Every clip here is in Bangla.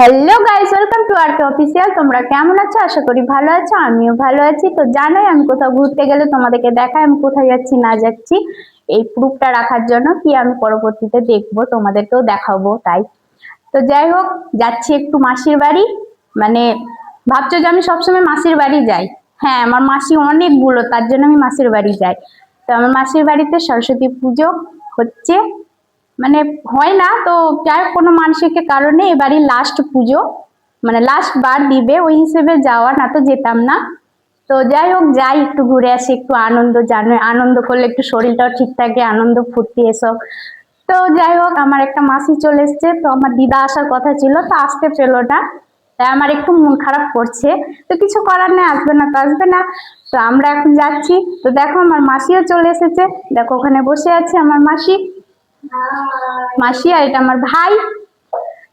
Hello guys welcome to R K official তোমরা কেমন আছো? আশা করি ভালো আছো, আমিও ভালো আছি। তো জানোই আমি কোথাও ঘুরতে গেলে তোমাদেরকে দেখাই আমি কোথায় যাচ্ছি, না যাচ্ছি। এই প্রুফটা রাখার জন্য কি আমি পরবর্তীতে দেখব, তোমাদেরকেও দেখাবো, তাই। তো যাই হোক, যাচ্ছি একটু মাসির বাড়ি। মানে ভাবছ যে আমি সবসময় মাসির বাড়ি যাই? হ্যাঁ আমার মাসি অনেকগুলো, তার জন্য আমি মাসির বাড়ি যাই। তো আমার মাসির বাড়িতে সরস্বতী পুজো হচ্ছে। মানে হয় না, তো যার কোনো মানসিক কারণে এবারই লাস্ট পুজো মানে লাস্ট বার দিবে, ওই হিসেবে যাওয়া না তো যেতাম না। তো যাই হোক, যাই, একটু ঘুরে আসি, একটু আনন্দ জানো, আনন্দ করলে একটু শরীরটাও ঠিক থাকে, আনন্দ ফুর্তি এসব। তো যাই হোক, আমার একটা মাসি চলে এসছে, তো আমার দিদা আসার কথা ছিল, তো আসতে পেল না। তাই আমার একটু মন খারাপ করছে। তো কিছু করার নেই, আসবে না তো আসবে না। তো আমরা এখন যাচ্ছি। তো দেখো, আমার মাসিও চলে এসেছে। দেখো, ওখানে বসে আছে আমার মাসি। মাসি আর এটা আমার ভাই।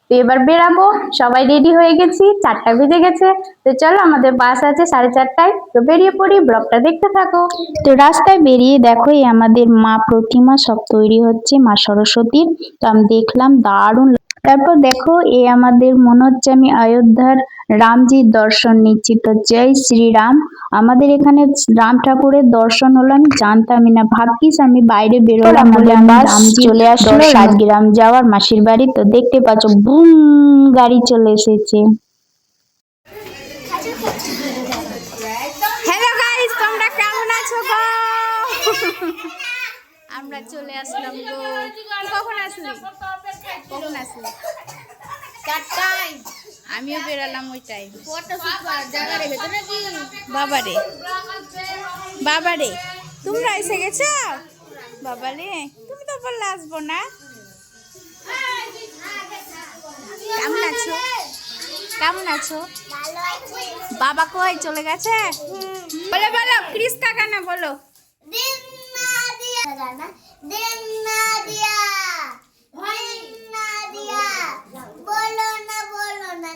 তো এবার বেরাবো, সবাই রেডি হয়ে গেছি, চারটা বেজে গেছে। তো চলো, আমাদের বাস আছে সাড়ে চারটায়। তো বেরিয়ে পড়ি ব্লগটা দেখতে থাকো। তো রাস্তায় বেরিয়ে দেখো আমাদের মা প্রতিমা সব তৈরি হচ্ছে, মা সরস্বতীর। তো আমি দেখলাম দারুণ তারপর দেখো এ আমাদের মনে হচ্ছে আমি অযোধ্যার রামজির দর্শন নিচ্ছি। তো জয় শ্রীরাম। আমাদের এখানে রাম ঠাকুরের দর্শন হলো আমি জানতামই না। ভাগ্যিস আমি বাইরে বেরোলাম। বলে আমি চলে আসলো। রাজগ্রাম যাওয়ার মাসির বাড়ি। তো দেখতে পাচ্ছ বুম গাড়ি চলে এসেছে। হ্যালো গাইস তোমরা কেমন আছো গো? আমরা চলে আসলাম গো। কখন আসলি? কখন আসলি? চারটায়। আমিও বেরালাম ওই টাইম বাবারে। বাবারে তোমরা এসে গেছো? বাবারে তুমি তো বললে আসব না। কেমন আছো? কেমন আছো? বাবা কই চলে গেছে? বলো বলো ক্রিস কাকা না বলো बोलो ना बोलो ना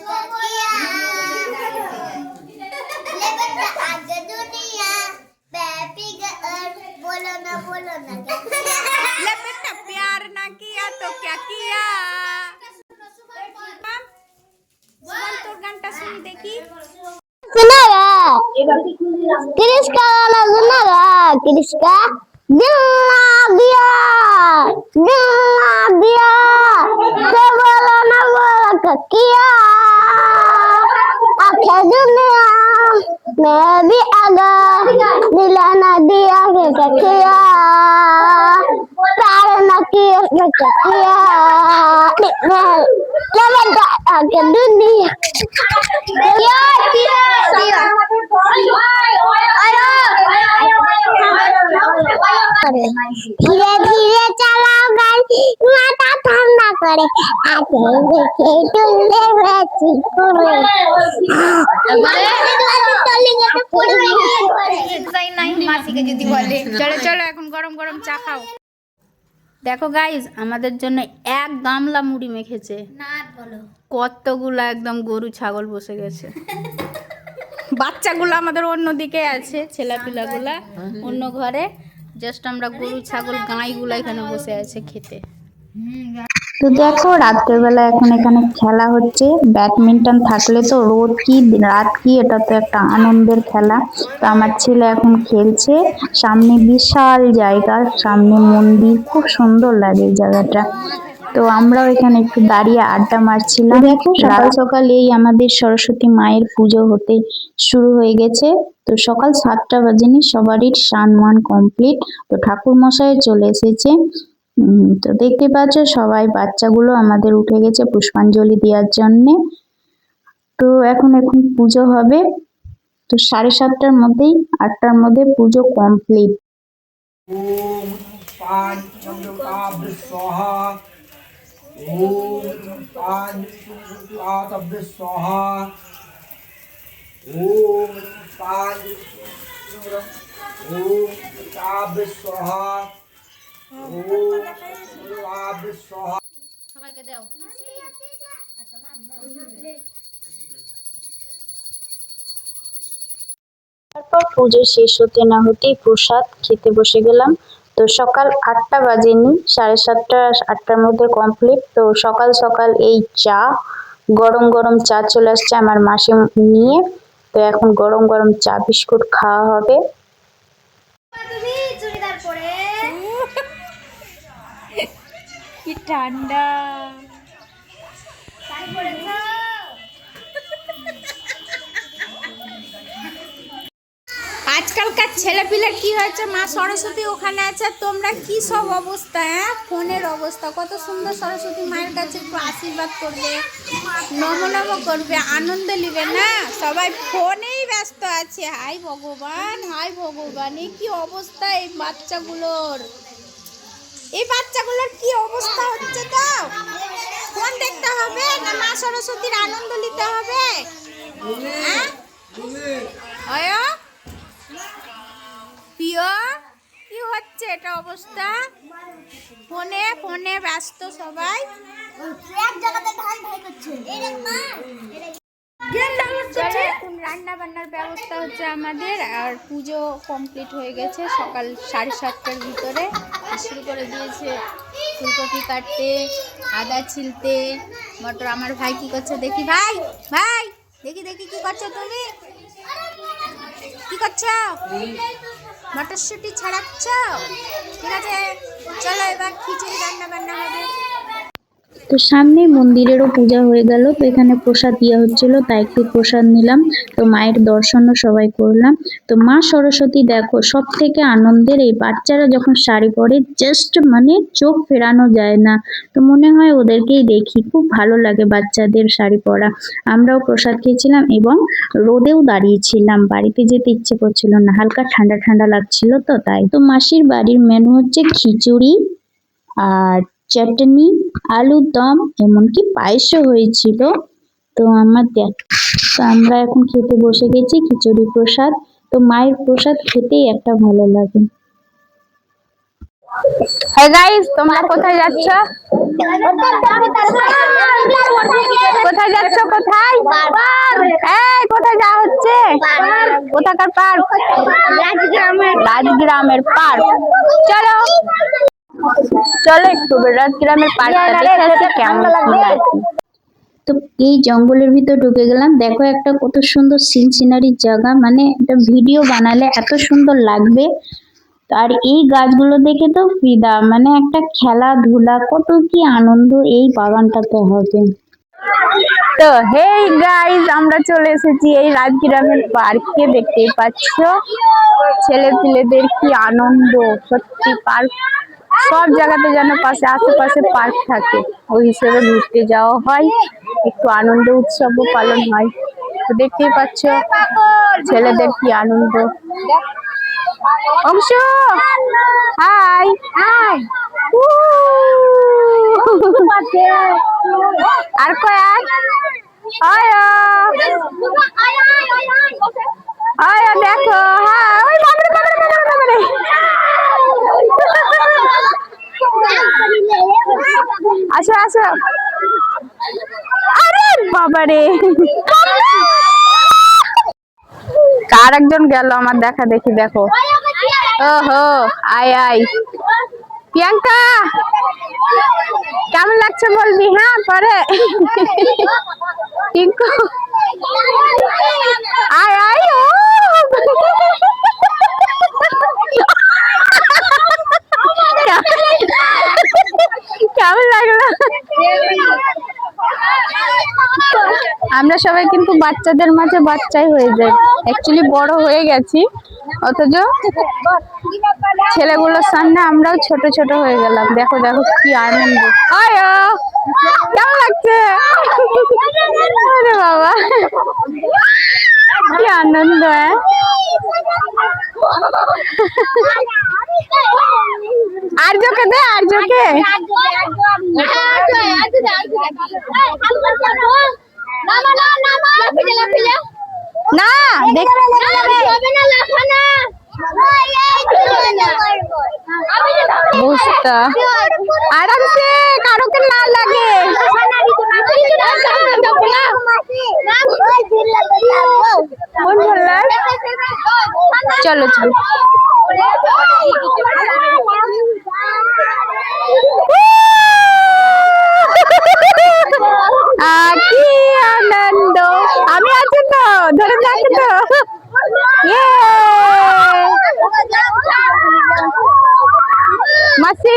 ले बेटा आगे दुनिया बैपी गर्ल बोलो ना बोलो ना ले बेटा प्यार ना किया तो क्या किया सुमन तो घंटा सुन देखी सुनारा क्रिश का गाना सुनारा क्रिश का জিন্না বিয়া জিন্না বিয়া সে বলো না বলো কিয়া আখে দুনিয়া मैं भी आगा दिला ना दिया किया akan dunia. Ya, dia, dia. ধীরে ধীরে চালাও গাড়ি মাথা ঠান্ডা করে আগে দেখে তুলে বেশি করে যদি বলে চলো চলো এখন গরম গরম চা খাও দেখো গাইজ আমাদের জন্য এক গামলা মুড়ি মেখেছে। কতগুলো একদম গরু ছাগল বসে গেছে। বাচ্চাগুলো আমাদের অন্য দিকে আছে ছেলাপিলাগুলা অন্য ঘরে। জাস্ট আমরা গরু ছাগল গাঁইগুলো এখানে বসে আছে খেতে। তো দেখো রাত্রেবেলা এখন এখানে খেলা হচ্ছে। ব্যাডমিন্টন থাকলে তো রোদ কি রাত কি এটা তো একটা আনন্দের খেলা। তো আমার ছেলে এখন খেলছে। সামনে বিশাল জায়গা সামনে মন্দির খুব সুন্দর লাগে এই জায়গাটা। তো আমরাও এখানে একটু দাঁড়িয়ে আড্ডা মারছিলাম। দেখো সকাল সকাল এই আমাদের সরস্বতী মায়ের পুজো হতে শুরু হয়ে গেছে। তো সকাল সাতটা বাজেনি সবারই স্নান মান কমপ্লিট। তো ঠাকুর মশাই চলে এসেছে। তো দেখতে পাচ্ছ সবাই বাচ্চাগুলো আমাদের উঠে গেছে পুষ্পাঞ্জলি দেওয়ার জন্যে। তো এখন এখন পুজো হবে। তো সাড়ে সাতটার মধ্যেই, আটটার মধ্যে পুজো কমপ্লিট তারপর পুজো শেষ হতে না হতেই প্রসাদ খেতে বসে গেলাম। তো সকাল আটটা বাজেনি, সাড়ে সাতটা, আটটার মধ্যে কমপ্লিট তো সকাল সকাল এই চা, গরম গরম চা চলে আসছে আমার মাসি নিয়ে। তো এখন গরম গরম চা বিস্কুট খাওয়া হবে তুমি চুড়িদার পরে কি ঠান্ডা। আজকালকার ছেলেপিলের কি হয়েছে? মা সরস্বতী ওখানে আছে, তোমরা কি সব অবস্থা হ্যাঁ? ফোনের অবস্থা, কত সুন্দর সরস্বতী মায়ের কাছে একটু আশীর্বাদ করবে নম নম করবে, আনন্দ নেবে, না? সবাই ফোনেই ব্যস্ত আছে। হাই ভগবান হাই ভগবান এই কি অবস্থা এই বাচ্চাগুলোর? এই বাচ্চাগুলোর কি অবস্থা হচ্ছে তো? ফোন দেখতে হবে না মা সরস্বতীর আনন্দ নিতে হবে? হ্যাঁ? প্রিয় কি হচ্ছে এটা অবস্থা? ফোনে ফোনে ব্যস্ত সবাই। এখন রান্না বান্নার ব্যবস্থা হচ্ছে আমাদের আর পুজো কমপ্লিট হয়ে গেছে সকাল সাড়ে সাতটার ভিতরে। শুরু করে দিয়েছে ফুলকপি কাটতে আদা ছিলতে মটর। আমার ভাই কি করছে দেখি? ভাই ভাই দেখি দেখি কি করছ তুমি? কি করছ? মটরশুঁটি ছাড়াচ্ছ? ঠিক আছে চলো এবার খিচুড়ি রান্না বান্না হবে। তো সামনে মন্দিরেরও পূজা হয়ে গেল, তো এখানে প্রসাদ দেওয়া হচ্ছিল, তাই একটু প্রসাদ নিলাম। তো মায়ের দর্শনও সবাই করলাম। তো মা সরস্বতী, দেখো সব থেকে আনন্দের এই বাচ্চারা যখন শাড়ি পরে জাস্ট মানে চোখ ফেরানো যায় না। তো মনে হয় ওদেরকেই দেখি, খুব ভালো লাগে বাচ্চাদের শাড়ি পরা। আমরাও প্রসাদ খেয়েছিলাম এবং রোদেও দাঁড়িয়েছিলাম, বাড়িতে যেতে ইচ্ছে করছিল না, হালকা ঠান্ডা ঠান্ডা লাগছিল তো তাই। তো মাসির বাড়ির মেনু হচ্ছে খিচুড়ি আর চাটনি আলুর দম এমনকি পায়েসও হয়েছিল। তো আমার দেখ তো আমরা এখন খেতে বসে গেছি খিচুড়ি প্রসাদ। তো মায়ের প্রসাদ খেতেই একটা ভালো লাগে। গাইস তোমরা কোথায় যাচ্ছ? কোথায় যাচ্ছ কোথায়? এই কোথায় যাওয়া হচ্ছে? কোথাকার পার্ক? রাজগ্রামের পার্ক। চলো। চলো একটু রাজগ্রামের পার্কটা দেখে আসি কেমন কি তো এই জঙ্গলের ভিতর ঢুকে গেলাম। দেখো একটা কত সুন্দর সিন সিনারির জায়গা মানে একটা ভিডিও বানালে এত সুন্দর লাগবে। আর এই গাছগুলো দেখে তো ফিদা মানে একটা খেলাধুলা কত কি আনন্দ এই বাগানটাতে হবে। তো হেই গাইস আমরা চলে এসেছি এই রাজগ্রামের পার্কে দেখতেই পাচ্ছ। ছেলে পিলেদের কি আনন্দ সত্যি পার্ক সব জায়গাতে যেন পাশে আশেপাশে পার্ক থাকে। ওই হিসেবে ঘুরতে যাওয়া হয়। একটু আনন্দ উৎসবও পালন হয়। তো দেখতেই পাচ্ছ ছেলেদের কি আনন্দ। অংশ! হাই! হাই। আর কয়েক আয়। আয় দেখো। হ্যাঁ ওই বাবারে বাবারে বাবারে বাবারে। আসো আসো। আরে বাবারে। কার একজন গেল আমার দেখা দেখি, দেখো। ওহো আয় আয় প্রিয়াঙ্কা, কেমন লাগছে বলবি? হ্যাঁ পরে। টিঙ্কু, আয় আয়, ও। কেমন লাগল? আমরা সবাই কিন্তু বাচ্চাদের মাঝে বাচ্চাই হয়ে যাই। অ্যাকচুয়ালি বড় হয়ে গেছি অথচ ছেলেগুলোর সামনে আমরাও ছোট ছোট হয়ে গেলাম। দেখো দেখো কি আনন্দ। আয়ো! কেমন লাগছে? আরে বাবা কি আনন্দ হ্যাঁ আর্যকে দে আর্যকে না দেখ বুঝতা। আরামসে কারোকে না চলো চলো।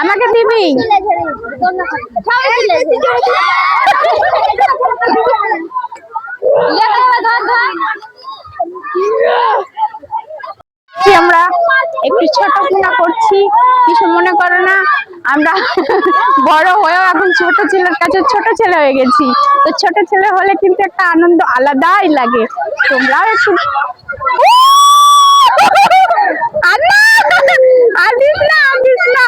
আমাকে দিবি? আমরা একটু ছোট কিনা করছি? কিছু মনে করো না। আমরা বড় হয়েও এখন ছোট ছেলের কাছে ছোট ছেলে হয়ে গেছি। তো ছোট ছেলে হলে কিন্তু একটা আনন্দ আলাদাই লাগে। তোমরাও একটু আর না, আর না।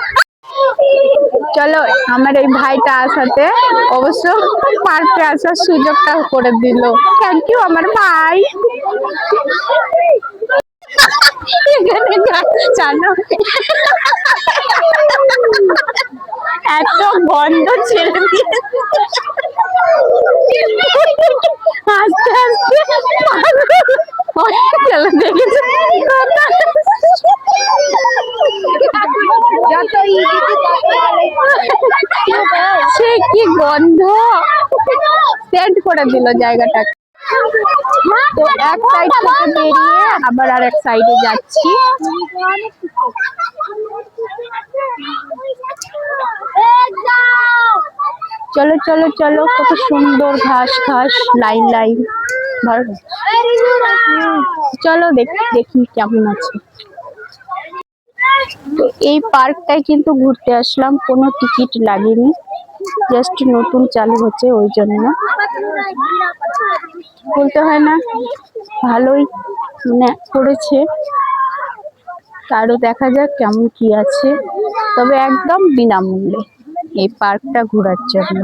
চলো, আমার এই ভাইটা আসাতে অবশ্য পার্কে আসার সুযোগটা করে দিল। থ্যাংক ইউ আমার ভাই। এত গন্ধ ছেড়ে দিয়ে আস্তে আস্তে। গেল দেখেছ। সে কি গন্ধ? সেট করে দিল জায়গাটা তো এক সাইড থেকে বেরিয়ে আবার আর এক সাইডে যাচ্ছি। চলো চলো চলো, কত সুন্দর ঘাস ঘাস, লাইন লাইন। চলো দেখি কেমন আছে। তো এই পার্কটায় কিন্তু ঘুরতে আসলাম। কোনো টিকিট লাগেনি। জাস্ট নতুন চালু হচ্ছে ওই জন্য। বলতে হয় না, ভালোই মানে করেছে। তারও দেখা যাক কেমন কি আছে। তবে একদম বিনামূল্যে এই পার্কটা ঘোরার জন্য।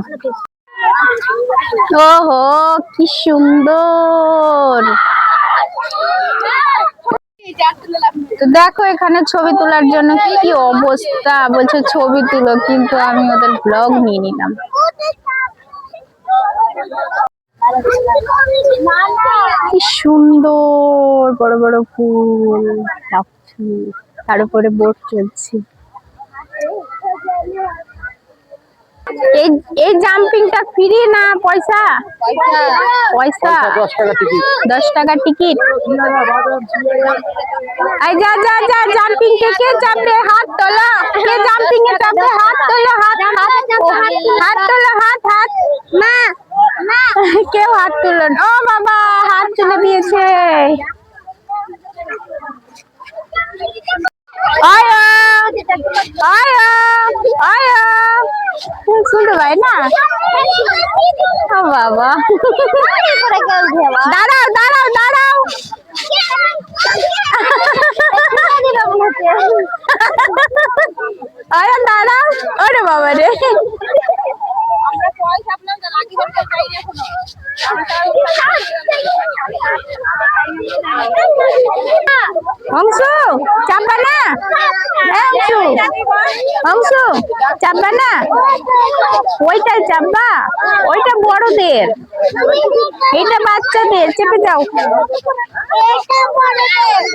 ওহো, কি সুন্দর! তো দেখো, এখানে ছবি তোলার জন্য কি কি অবস্থা? বলছে ছবি তুলো, কিন্তু আমি ওদের ব্লগ নিয়ে নিলাম। কি সুন্দর, বড় বড় ফুল তার উপরে বোট চলছে। এই এই জাম্পিংটা ফ্রি না পয়সা? পয়সা? দশ টাকা টিকিট এই যা যা যা জাম্পিং কে কে চাপবে হাত তোলো। কে জাম্পিং এ চাপবে হাত তোলো হাত হাত। হাত তোলো। হাত হাত মা মা। কেউ হাত তুলুন ও বাবা হাত তুলে দিয়েছে। আয়া আয়া আয়া। শুনতে পাই না? বাবা। দাঁড়াও দাঁড়াও দাঁড়াও। আরে দাঁড়াও ওরে বাবা রে। অংশ, চাপবা না। অংশু অংশু, চাপবা না। ওইটাই চাপবা, ওইটা বড়দের। এটা বাচ্চাদের, চেপে যাও।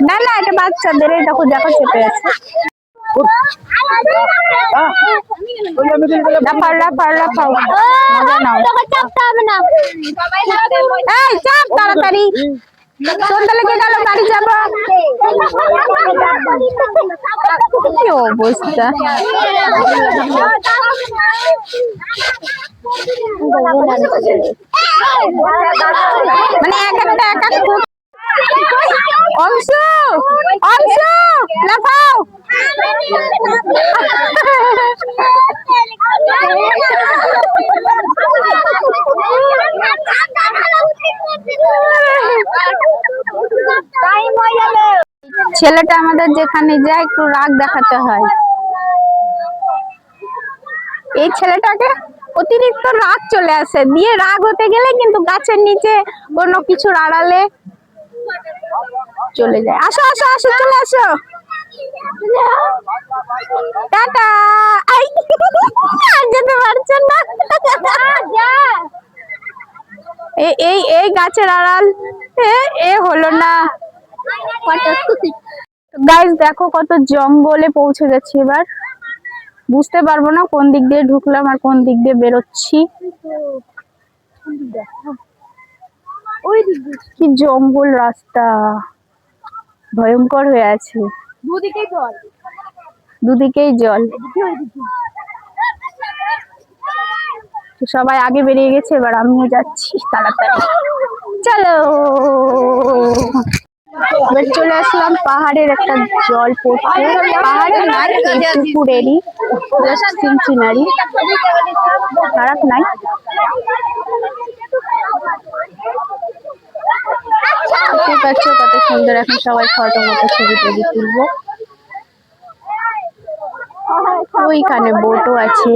না না, এটা বাচ্চাদের, এই দেখো দেখো, চেপে আছে। চাপ, তাড়াতাড়ি। সন্ধ্যা লেগে গেল বাড়ি যাব কি অবস্থা মানে এক একটা এক এক ফুট অংশ অংশ লাফাও ছেলেটা আমাদের যেখানে যায়, একটু রাগ দেখাতে হয়। এই ছেলেটাকে অতিরিক্ত রাগ চলে আসে। দিয়ে রাগ হতে গেলে কিন্তু গাছের নিচে কোনো কিছুর আড়ালে চলে যায়। আসো আসো আসো, চলে আসো। টাটা। এই এই গাছের আড়াল এ হলো না। গাইস দেখো কত জঙ্গলে পৌঁছে গেছি এবার। বুঝতে পারব না কোন দিক দিয়ে ঢুকলাম আর কোন দিক দিয়ে বেরোচ্ছি। কি জঙ্গল রাস্তা। ভয়ঙ্কর হয়ে আছে। দুদিকেই জল। দুদিকেই জল। তো সবাই আগে বেরিয়ে গেছে এবার আমিও যাচ্ছি তাড়াতাড়ি। চলো। এবার চলে আসলাম পাহাড়ের একটা জল পড়ছে পাহাড়ের না এই পুকুরেরই সিনসিনারি খারাপ নাই। কত সুন্দর এখন সবাই ফটো মতো ছবি টবি তুলবো। ওইখানে বোটও আছে।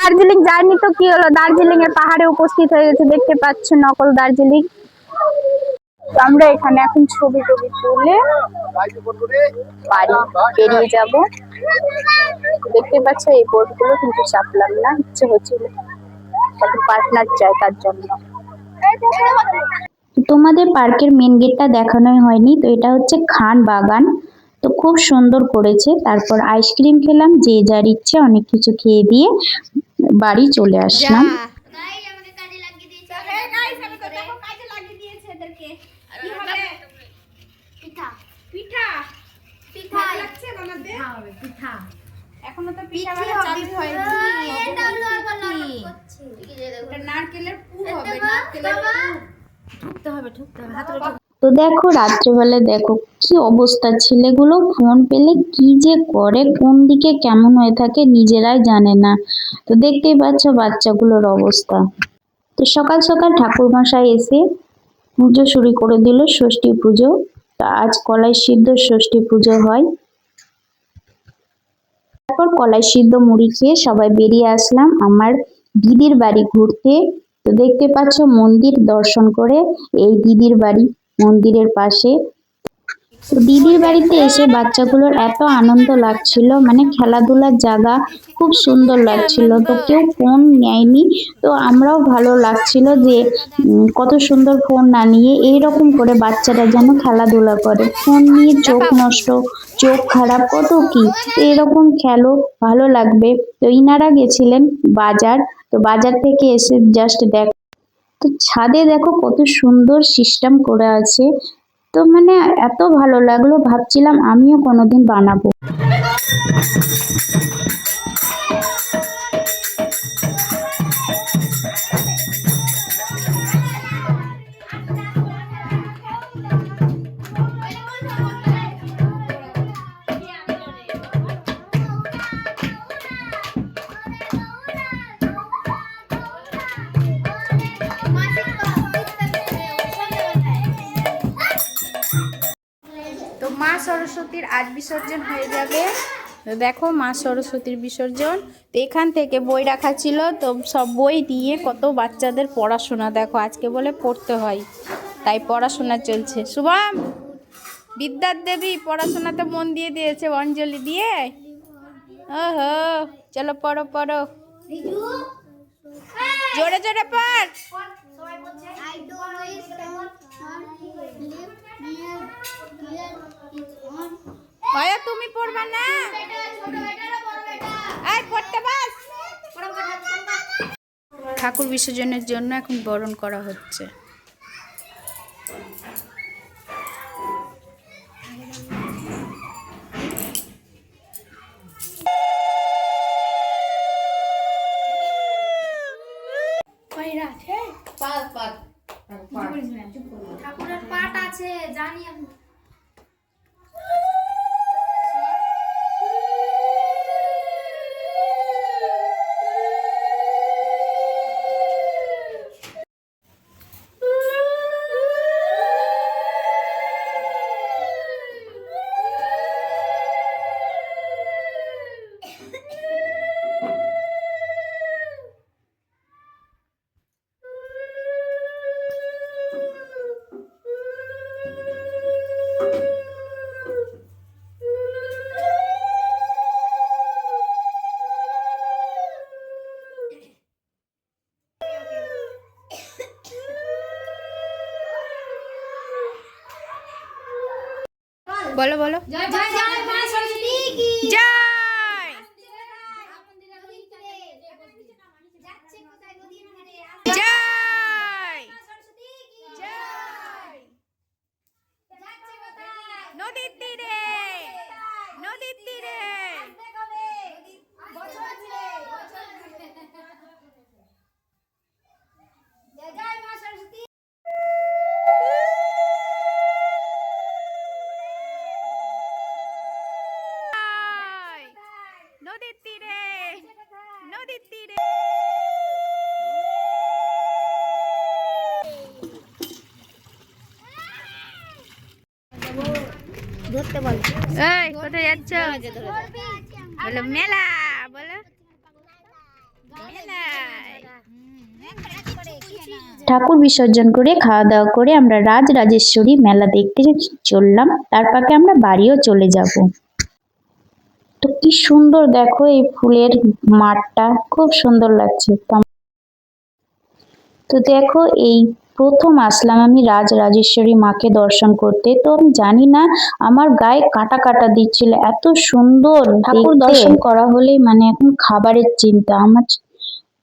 দার্জিলিং জার্নি তো কি হলো? দার্জিলিং এর পাহাড়ে উপস্থিত হয়ে গেছে, দেখতে পাচ্ছ নকল দার্জিলিং। আমরা এখানে এখন ছবি টবি তুলে বাড়ি বেরিয়ে যাব। দেখতে পাচ্ছ এই বোটগুলো কিন্তু চাপলাম না, ইচ্ছে হচ্ছিল পার্টনার চাই তার জন্য। তোমাদের পার্কের মেন গেটটা দেখানোই হয়নি, তো এটা হচ্ছে খান বাগান। তো খুব সুন্দর করেছে, তারপর আইসক্রিম খেলাম, যে যার ইচ্ছে অনেক কিছু খেয়ে দিয়ে বাড়ি চলে আসলাম। এখনও তো পিঠা বানা চালু হয়নি। ওটা নারকেলের পুর হবে নারকেলের ঠুকতে হবে ঠুকতে হবে। হাতে তো দেখো, রাত্রেবেলা দেখো কি অবস্থা। ছেলেগুলো ফোন পেলে কি যে করে, কোন দিকে কেমন হয়ে থাকে নিজেরাই জানে না। তো দেখতেই পাচ্ছ বাচ্চাগুলোর অবস্থা। তো সকাল সকাল ঠাকুর মশাই এসে পুজো শুরু করে দিল, ষষ্ঠী পুজো। তা আজ কলাই সিদ্ধ ষষ্ঠী পুজো হয়। তারপর কলাই সিদ্ধ মুড়ি খেয়ে সবাই বেরিয়ে আসলাম আমার দিদির বাড়ি ঘুরতে। তো দেখতে পাচ্ছ মন্দির দর্শন করে এই দিদির বাড়ি। মন্দিরের পাশে। দিদির বাড়িতে এসে বাচ্চাগুলোর এত আনন্দ লাগছিল মানে খেলাধুলার জায়গা খুব সুন্দর লাগছিল। তো কেউ ফোন নেয়নি, তো আমরাও ভালো লাগছিল যে কত সুন্দর ফোন না নিয়ে এইরকম করে বাচ্চারা যেন খেলাধুলা করে। ফোন নিয়ে চোখ নষ্ট, চোখ খারাপ, কত কি? তো এরকম খেলো, ভালো লাগবে। তো ইনারা গেছিলেন বাজার, তো বাজার থেকে এসে জাস্ট দেখ তো ছাদে দেখো কত সুন্দর সিস্টেম করে আছে। তো মানে এত ভালো লাগল, ভাবছিলাম আমিও কোনোদিন বানাবো। আজ বিসর্জন হয়ে যাবে। তো দেখো মা সরস্বতীর বিসর্জন। তো এখান থেকে বই রাখা ছিল। তো সব বই দিয়ে কত বাচ্চাদের পড়াশোনা দেখো, আজকে বলে পড়তে হয়। তাই পড়াশোনা চলছে। শুভম, বিদ্যার দেবী পড়াশোনাতে মন দিয়ে দিয়েছে অঞ্জলি দিয়ে? ওহো, চলো পড়ো পড়ো। জোরে জোরে পড়। I don't know not on live near here is না আয় পড়তে বাস। ঠাকুর বিসর্জনের জন্য এখন বরণ করা হচ্ছে। বলো বলো। জয় জয় জয় মা সরস্বতী কি জয় যাচ্ছে কোথায় নদীর ধারে জয় সরস্বতী কি জয় যাচ্ছে কোথায় নদীর তীরে নদীর তীরে কবে বছর জুড়ে বছর জুড়ে জয় জয় মা সরস্বতী জয়। নদীর তীরে নদীর তীরে ধরতে বলো এই কোথায় যাচ্ছ? বলো মেলা বলো। ঠাকুর বিসর্জন করে খাওয়া দাওয়া করে আমরা রাজ রাজেশ্বরী মেলা দেখতে চললাম। তার পাকে আমরা বাড়িও চলে যাব। তো কি সুন্দর দেখো এই ফুলের মাঠটা খুব সুন্দর লাগছে। তো দেখো এই প্রথম আসলাম আমি রাজ রাজেশ্বরী মাকে দর্শন করতে। তো আমি জানি না আমার গায়ে কাটা কাটা দিচ্ছিল এত সুন্দর ঠাকুর দর্শন করা হলেই মানে এখন খাবারের চিন্তা আমার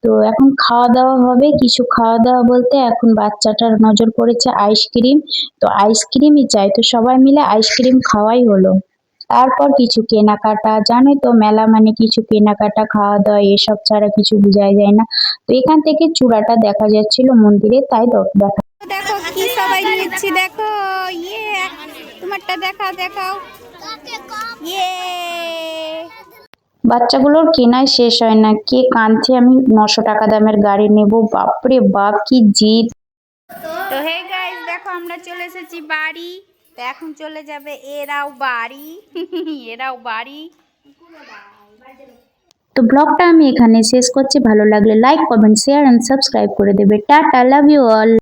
তো এখন খাওয়া দাওয়া হবে কিছু খাওয়া দাওয়া বলতে এখন বাচ্চাটার নজর পড়েছে আইসক্রিম। তো আইসক্রিমই চাই তো সবাই মিলে আইসক্রিম খাওয়াই হলো। তারপর কিছু কেনাকাটা জানোই তো মেলা মানে কিছু কেনাকাটা খাওয়া দাওয়া এসব ছাড়া কিছু বোঝাই যায় না। তো এখান থেকে চূড়াটা দেখা যাচ্ছিল মন্দিরে তাই দেখা দেখো কি সবাই নিচ্ছি দেখো ইয়ে তোমারটা দেখাও দেখাও। ইয়ে। বাচ্চাগুলোর কেনাই শেষ হয় না কে কাঁদছে আমি নশো টাকা দামের গাড়ি নেব বাপরে বাপ কি জিদ। তো হে গাইস দেখো আমরা চলে এসেছি বাড়ি। তো এখন চলে যাবে এরাও বাড়ি। এরাও বাড়ি। তো ব্লগটা আমি এখানে শেষ করছি। ভালো লাগলে like comment share and subscribe করে দেবে। Tata love you all